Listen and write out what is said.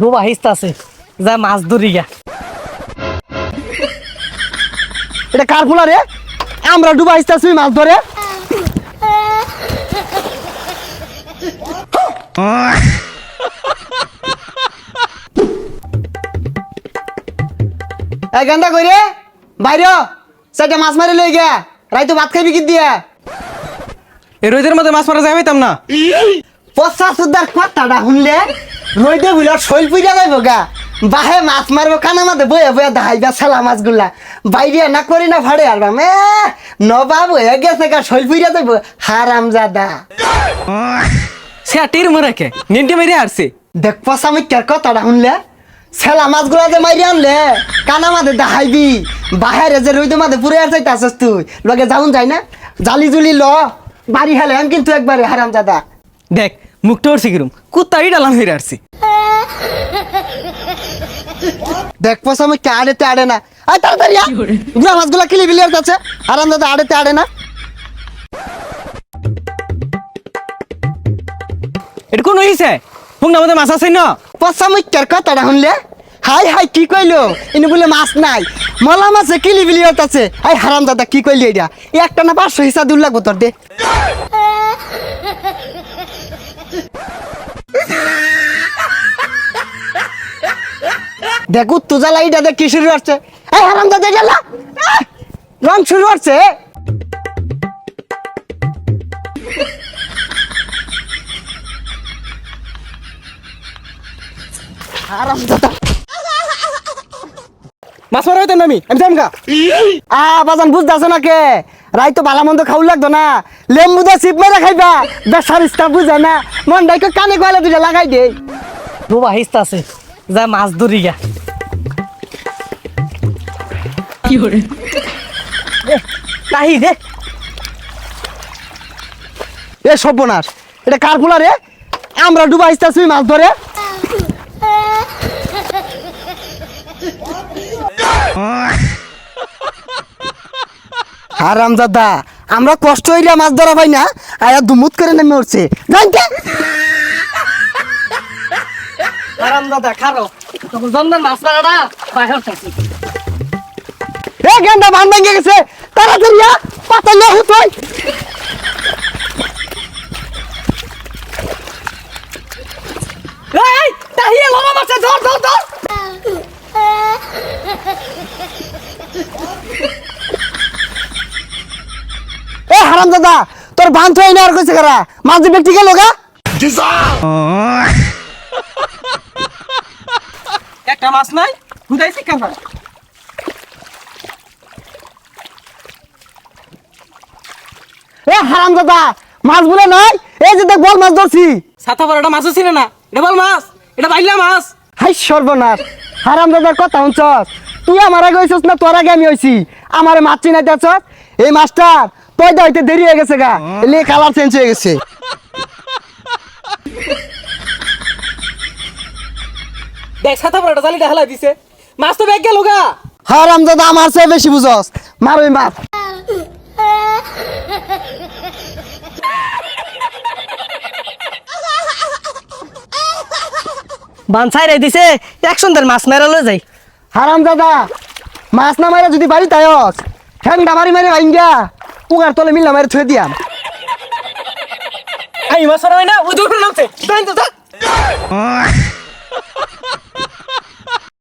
ডুবা হিস্তা আছে। যা মাছ ধরি গা। এটা কার ফুলা রে? আমরা ডুবা আসতেছি মাছ ধরে। গান্দা কই রে? বাইরে সেটা মাছ মারি লই গিয়া। রাইতো ভাত খাইবি কি দিয়া এই রোদের মধ্যে মাছ মারা যাই পাইতাম না। পচা সুদার কথাটা শুনলে? রইদে বুঝলে শৈল পুজা যাইব গা। বাহে মাছ মারবো কানা মাঝে বয়ে বয়ে দাহাইবা ছেলা মাছগুলা। বাইরে না করি না ভাড়ে আর মে নবাব হয়ে গেছে গা শৈল পুজা যাইব। হারাম জাদা। সে টির মরে কে? নিন্টি মেরে আসছে দেখ পচা মিথ্যার কথাটা শুনলে? ছেলা মাছগুলা যে মাইরে আনলে কানা মাঝে দাহাইবি বাহেরে যে রইদে মাঝে পুরে আর চাইতে তুই। লগে যাউন যাই না? জালি জুলি ল। বাড়ি হেলে আমি কিন্তু একবারে হারাম জাদা। দেখ মুখটা ওর শিখিরুম। কুত্তাই ডালাম হয়ে আসছে দেখ পয়সা আমি আড়েতে আড়ে না। আয় তাড়াতাড়ি আয়। গুড়া মাছগুলা কিলি বিলি আছে আরাম দাদা আড়েতে আড়ে না। এটা কোন হইছে? হুংনা মধ্যে মাছ আছে না? পয়সা মুখ্যার কথাটা শুনলে? হাই হাই কি কইলো? ইনি বলে মাছ নাই। মলা মাছে কিলি বিলি আছে আই হারাম দাদা কি কইলি এটা? একটা না পাঁচশো হিসা দূর লাগবো তোর দে। দেখ, উত্তু জ্বালা এটা দেখ কি শুরু হচ্ছে এই হারাম দাদা আহ! রং শুরু হচ্ছে হারাম দাদা মাছ মারা হইতাম আমি? আমি যাম গা। আ, বাজান, বুঝতেছ না কে? রাই তো ভালো মন্দ খাও লাগতো না। লেম্বু দা চিপ মেরে খাইবা। বেসার ইস্তা বুঝে না। মন ডাইকে কানে কয়লা দুটা লাগাই দে। ডুবা হিস্তা আছে। যা মাছ ধরি গা। নাহি দে। এ সর্বনাশ। এটা কার রে? আমরা ডুবা আসতেছি মাছ ধরে। হারাম দাদা আমরা কষ্ট হইলে মাছ ধরা পাই না আয়া দুমুত করে নেমে উঠছে। আরাম দাদা খারো। তখন জমদার মাছ মারাটা বাইরে থাকি এ গেন্দা ভান ভেঙে গেছে। তাড়াতাড়ি আ, পাতা লে হুতই এই তাহিয়ে লমা মাছে ধর ধর ধর। এ হারাম দাদা তোর বান তো না আর কইছে কারা? মাছ দিবে ঠিক লগা একটা মাছ নাই হুদাইছি কেন এ হারাম দাদা মাছ বলে নাই এই যে দেখ বল মাছ ধরছি। সাতা বড়টা মাছও ছিল না এটা বল মাছ এটা বাইলা মাছ। হাই সর্বনাশ হারাম দাদার কথা শুনছস? তুই আমার আগে হইছস না তোর আগে আমি হইছি? আমার মাছ এই মাছটার পয়দা হইতে দেরি হয়ে গেছে গা। এলে কালার চেঞ্জ হয়ে গেছে। দেখ জালিটা হেলা দিছে। মাছ তো ব্যাগ গেল গা। হারাম দাদা আমার চেয়ে বেশি বুঝস। মার ওই মাছ। বান ছাইরে দিছে এক সুন্দর মাছ মেরা লয়ে যাই। হারাম দাদা মাছ না মারা যদি বাড়ি তাইস ঠ্যাংটা মারি মারি ভাইঙ্গা উগার তলে মিল্লা মারি থুয়ে দিয়াম। এই মাছ হয় না ওই দূর নামছে।